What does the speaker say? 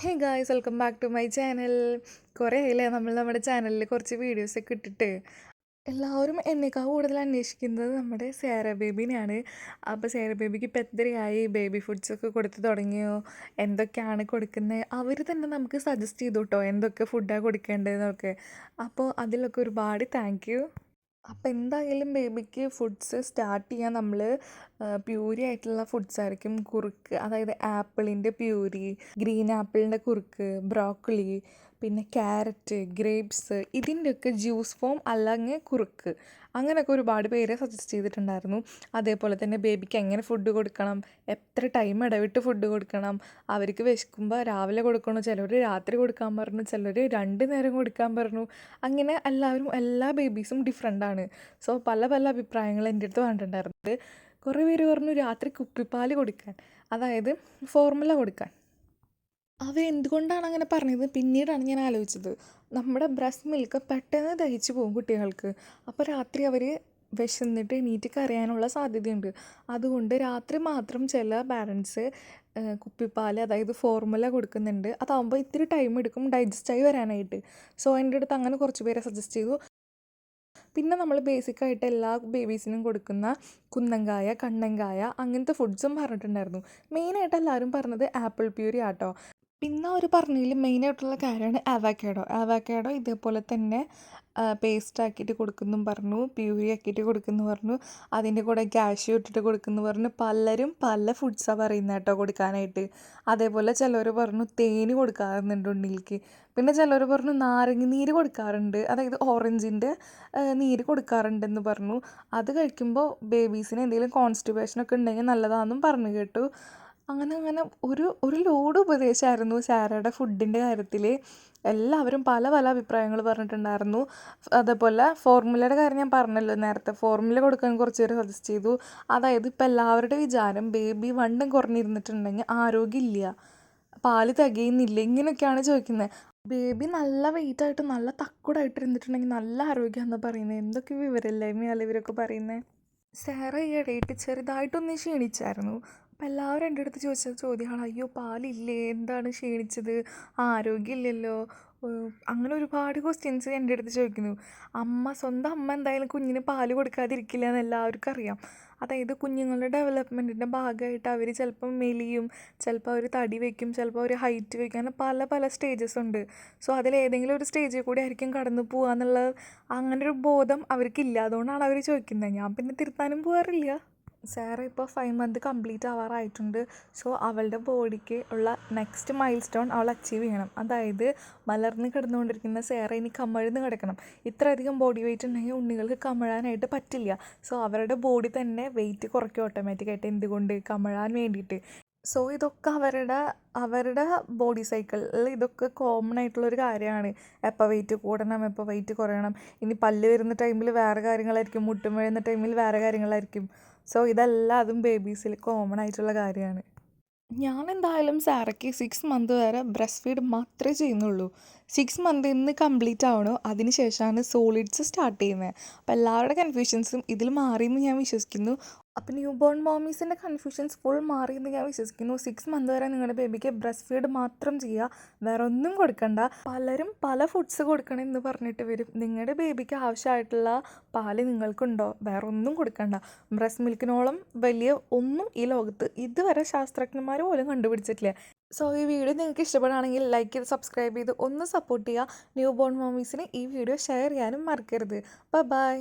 Hey guys welcome back to my channel കുറേ ആയില്ലേ? നമ്മൾ നമ്മുടെ ചാനലിൽ കുറച്ച് വീഡിയോസൊക്കെ ഇട്ടിട്ട്. എല്ലാവരും എന്നേക്കാൾ കൂടുതൽ അന്വേഷിക്കുന്നത് നമ്മുടെ സേര ബേബിനെയാണ് അപ്പോൾ സേര ബേബിക്ക് ഇപ്പം എത്രയായി? ബേബി ഫുഡ്സൊക്കെ കൊടുത്ത് തുടങ്ങിയോ? എന്തൊക്കെയാണ് കൊടുക്കുന്നത് അവർ തന്നെ നമുക്ക് സജസ്റ്റ് ചെയ്തു കേട്ടോ എന്തൊക്കെ ഫുഡാണ് കൊടുക്കേണ്ടതെന്നൊക്കെ. അപ്പോൾ അതിലൊക്കെ ഒരുപാട് താങ്ക് അപ്പോൾ എന്തായാലും ബേബിക്ക് ഫുഡ്സ് സ്റ്റാർട്ട് ചെയ്യാൻ നമ്മൾ പ്യൂരി ആയിട്ടുള്ള ഫുഡ്സ് ആയിരിക്കും. കുറുക്ക് അതായത് ആപ്പിളിന്റെ പ്യൂരി ഗ്രീൻ ആപ്പിളിന്റെ കുറുക്ക് ബ്രോക്കോളി പിന്നെ ക്യാരറ്റ് ഗ്രേപ്സ് ഇതിന്റെയൊക്കെ ജ്യൂസ് ഫോം അല്ലെങ്കിൽ കുറുക്ക്. അങ്ങനെയൊക്കെ ഒരുപാട് പേര് സജസ്റ്റ് ചെയ്തിട്ടുണ്ടായിരുന്നു. അതേപോലെ തന്നെ ബേബിക്ക് എങ്ങനെ ഫുഡ് കൊടുക്കണം എത്ര ടൈം ഇടവിട്ട് ഫുഡ് കൊടുക്കണം അവർക്ക് വിശക്കുമ്പോൾ രാവിലെ കൊടുക്കണം ചിലർ രാത്രി കൊടുക്കാൻ പറഞ്ഞു ചിലർ രണ്ട് നേരം കൊടുക്കാൻ പറഞ്ഞു. അങ്ങനെ എല്ലാവരും എല്ലാ ബേബീസും ഡിഫറെന്റാണ് സോ പല പല അഭിപ്രായങ്ങൾ എന്റെ അടുത്ത് പറഞ്ഞിട്ടുണ്ടായിരുന്നത് കുറേ പേര് പറഞ്ഞു രാത്രി കുപ്പിപ്പാൽ കൊടുക്കാൻ. അതായത് ഫോർമുല കൊടുക്കാൻ. അവർ എന്തുകൊണ്ടാണ് അങ്ങനെ പറഞ്ഞത്? പിന്നീടാണ് ഞാൻ ആലോചിച്ചത്. നമ്മുടെ ബ്രസ്റ്റ് മിൽക്ക് പെട്ടെന്ന് ദഹിച്ചു പോകും കുട്ടികൾക്ക്. അപ്പോൾ രാത്രി അവർ വിശന്നിട്ട് എണീറ്റ് കരയാനുള്ള സാധ്യതയുണ്ട്. അതുകൊണ്ട് രാത്രി മാത്രം ചില പാരൻസ് കുപ്പിപ്പാൽ അതായത് ഫോർമുല കൊടുക്കുന്നുണ്ട്. അതാകുമ്പോൾ ഇത്തിരി ടൈം എടുക്കും ഡൈജസ്റ്റായി വരാനായിട്ട്. സോ എന്റെ അടുത്ത് അങ്ങനെ കുറച്ച് പേരെ സജസ്റ്റ് ചെയ്തു. പിന്നെ നമ്മൾ ബേസിക്കായിട്ട് എല്ലാ ബേബീസിനും കൊടുക്കുന്ന കുന്നങ്കായ കണ്ണങ്കായ അങ്ങനത്തെ ഫുഡ്സും പറഞ്ഞിട്ടുണ്ടായിരുന്നു. മെയിനായിട്ട് എല്ലാവരും പറഞ്ഞത് ആപ്പിൾ പ്യൂരി ആട്ടോ. പിന്നെ അവർ പറഞ്ഞതിൽ മെയിനായിട്ടുള്ള കാര്യമാണ് അവക്കാഡോ അവക്കാഡോ ഇതേപോലെ തന്നെ പേസ്റ്റ് ആക്കിയിട്ട് കൊടുക്കുന്നു പറഞ്ഞു പ്യൂരി ആക്കിയിട്ട് കൊടുക്കുന്നു പറഞ്ഞു അതിന്റെ കൂടെ കാഷ്യൂ ഇട്ടിട്ട് കൊടുക്കുന്നു പറഞ്ഞു. പലരും പല ഫുഡ്സാണ് പറയുന്നത് കേട്ടോ കൊടുക്കാനായിട്ട്. അതേപോലെ ചിലർ പറഞ്ഞു തേന് കൊടുക്കാറുണ്ട് ഉണ്ണിയിലേക്ക് പിന്നെ ചിലർ പറഞ്ഞു നാരങ്ങ നീര് കൊടുക്കാറുണ്ട്. അതായത് ഓറഞ്ചിന്റെ നീര് കൊടുക്കാറുണ്ടെന്ന് പറഞ്ഞു. അത് കഴിക്കുമ്പോൾ ബേബീസിന് എന്തെങ്കിലും കോൺസ്റ്റിപ്പേഷനൊക്കെ ഉണ്ടെങ്കിൽ നല്ലതാണെന്നും പറഞ്ഞു കേട്ടു. അങ്ങനെ അങ്ങനെ ഒരു ഒരു ലോഡ് ഉപദേശമായിരുന്നു സാറയുടെ ഫുഡിന്റെ കാര്യത്തിൽ എല്ലാവരും പല പല അഭിപ്രായങ്ങൾ പറഞ്ഞിട്ടുണ്ടായിരുന്നു. അതേപോലെ ഫോർമുലയുടെ കാര്യം ഞാൻ പറഞ്ഞല്ലോ. നേരത്തെ ഫോർമുല കൊടുക്കാൻ കുറച്ച് പേര് സജസ്റ്റ് ചെയ്തു. അതായത് ഇപ്പം എല്ലാവരുടെ വിചാരം ബേബി വണ്ണം കുറഞ്ഞിരുന്നിട്ടുണ്ടെങ്കിൽ ആരോഗ്യമില്ല. പാൽ തികയുന്നില്ല. ഇങ്ങനെയൊക്കെയാണ് ചോദിക്കുന്നത്. ബേബി നല്ല വെയിറ്റ് ആയിട്ട് നല്ല തക്കുടായിട്ട് ഇരുന്നിട്ടുണ്ടെങ്കിൽ നല്ല ആരോഗ്യമാണെന്ന് പറയുന്നത്. എന്തൊക്കെ വിവരമില്ലായ്മയല്ല ഇവരൊക്കെ പറയുന്നത്? സാറ ഈ ഇടയിട്ട് ചെറുതായിട്ടൊന്ന് ക്ഷീണിച്ചായിരുന്നു. അപ്പം എല്ലാവരും എന്റെ അടുത്ത് ചോദിച്ച ചോദ്യമാണ് അയ്യോ പാലില്ലേ? എന്താണ് ക്ഷീണിച്ചത്? ആരോഗ്യമില്ലല്ലോ? അങ്ങനെ ഒരുപാട് ക്വസ്റ്റ്യൻസ് എന്റെ അടുത്ത് ചോദിക്കുന്നു. അമ്മ സ്വന്തം അമ്മ എന്തായാലും കുഞ്ഞിന് പാൽ കൊടുക്കാതിരിക്കില്ല എന്ന് എല്ലാവർക്കും അറിയാം. അതായത് കുഞ്ഞുങ്ങളുടെ ഡെവലപ്മെന്റിന്റെ ഭാഗമായിട്ട് അവർ ചിലപ്പം മെലിയും ചിലപ്പോൾ അവർ തടി വയ്ക്കും ചിലപ്പോൾ അവർ ഹൈറ്റ് വയ്ക്കും അങ്ങനെ പല പല സ്റ്റേജസ് ഉണ്ട്. സോ അതിലേതെങ്കിലും ഒരു സ്റ്റേജിൽ കൂടി ആയിരിക്കും കടന്നു പോകുക എന്നുള്ള അങ്ങനെ ഒരു ബോധം അവർക്കില്ല. അതുകൊണ്ടാണ് അവർ ചോദിക്കുന്നത്. ഞാൻ പിന്നെ തിരുത്താനും പോകാറില്ല സാറ ഇപ്പോൾ ഫൈവ് മന്ത് കംപ്ലീറ്റ് ആവാറായിട്ടുണ്ട്. സോ അവളുടെ ബോഡിക്ക് ഉള്ള നെക്സ്റ്റ് മൈൽ സ്റ്റോൺ അവൾ അച്ചീവ് ചെയ്യണം. അതായത് മലർന്ന് കിടന്നുകൊണ്ടിരിക്കുന്ന സാറ ഇനി കമഴ്ന്ന് കിടക്കണം. ഇത്രയധികം ബോഡി വെയിറ്റ് ഉണ്ടെങ്കിൽ ഉണ്ണികൾക്ക് കമ്മഴാനായിട്ട് പറ്റില്ല. സോ അവരുടെ ബോഡി തന്നെ വെയിറ്റ് കുറയ്ക്കും ഓട്ടോമാറ്റിക്കായിട്ട് എന്തുകൊണ്ട് കമ്മഴാൻ വേണ്ടിയിട്ട്. സോ ഇതൊക്കെ അവരുടെ അവരുടെ ബോഡി സൈക്കിളിൽ ഇതൊക്കെ കോമൺ ആയിട്ടുള്ളൊരു കാര്യമാണ്. എപ്പോൾ വെയിറ്റ് കൂടണം എപ്പോൾ വെയിറ്റ് കുറയണം. ഇനി പല്ല് വരുന്ന ടൈമിൽ വേറെ കാര്യങ്ങളായിരിക്കും. മുട്ടും വീഴുന്ന ടൈമിൽ വേറെ കാര്യങ്ങളായിരിക്കും. സോ ഇതെല്ലാം അതും ബേബീസിൽ കോമൺ ആയിട്ടുള്ള കാര്യമാണ്. ഞാൻ എന്തായാലും സാറയ്ക്ക് സിക്സ് മന്ത് വരെ ബ്രസ്റ്റ് ഫീഡ് മാത്രമേ ചെയ്യുന്നുള്ളൂ. സിക്സ് മന്ത് ഇന്ന് കംപ്ലീറ്റ് ആവണോ. അതിന് ശേഷമാണ് സോളിഡ്സ് സ്റ്റാർട്ട് ചെയ്യുന്നത്. അപ്പോൾ എല്ലാവരുടെ കൺഫ്യൂഷൻസും ഇതിൽ മാറിയെന്ന് ഞാൻ വിശ്വസിക്കുന്നു. അപ്പോൾ ന്യൂ ബോൺ മോമീസിന്റെ കൺഫ്യൂഷൻസ് ഫുൾ മാറിയെന്ന് ഞാൻ വിശ്വസിക്കുന്നു. സിക്സ് മന്ത് വരെ നിങ്ങളുടെ ബേബിക്ക് ബ്രസ്റ്റ് ഫീഡ് മാത്രം ചെയ്യുക വേറെ ഒന്നും കൊടുക്കണ്ട. പലരും പല ഫുഡ്സ് കൊടുക്കണം എന്ന് പറഞ്ഞിട്ട് വരും. നിങ്ങളുടെ ബേബിക്ക് ആവശ്യമായിട്ടുള്ള പാൽ നിങ്ങൾക്കുണ്ടോ? വേറെ ഒന്നും കൊടുക്കണ്ട. ബ്രസ്റ്റ് മിൽക്കിനോളം വലിയ ഒന്നും ഈ ലോകത്ത് ഇതുവരെ ശാസ്ത്രജ്ഞന്മാർ പോലും കണ്ടുപിടിച്ചിട്ടില്ല. സോ ഈ വീഡിയോ നിങ്ങൾക്ക് ഇഷ്ടപ്പെടുകയാണെങ്കിൽ ലൈക്ക് ചെയ്ത് സബ്സ്ക്രൈബ് ചെയ്ത് ഒന്ന് സപ്പോർട്ട് ചെയ്യുക. ന്യൂ ബോൺ മോമീസിന് ഈ വീഡിയോ ഷെയർ ചെയ്യാനും മറക്കരുത്. Bye bye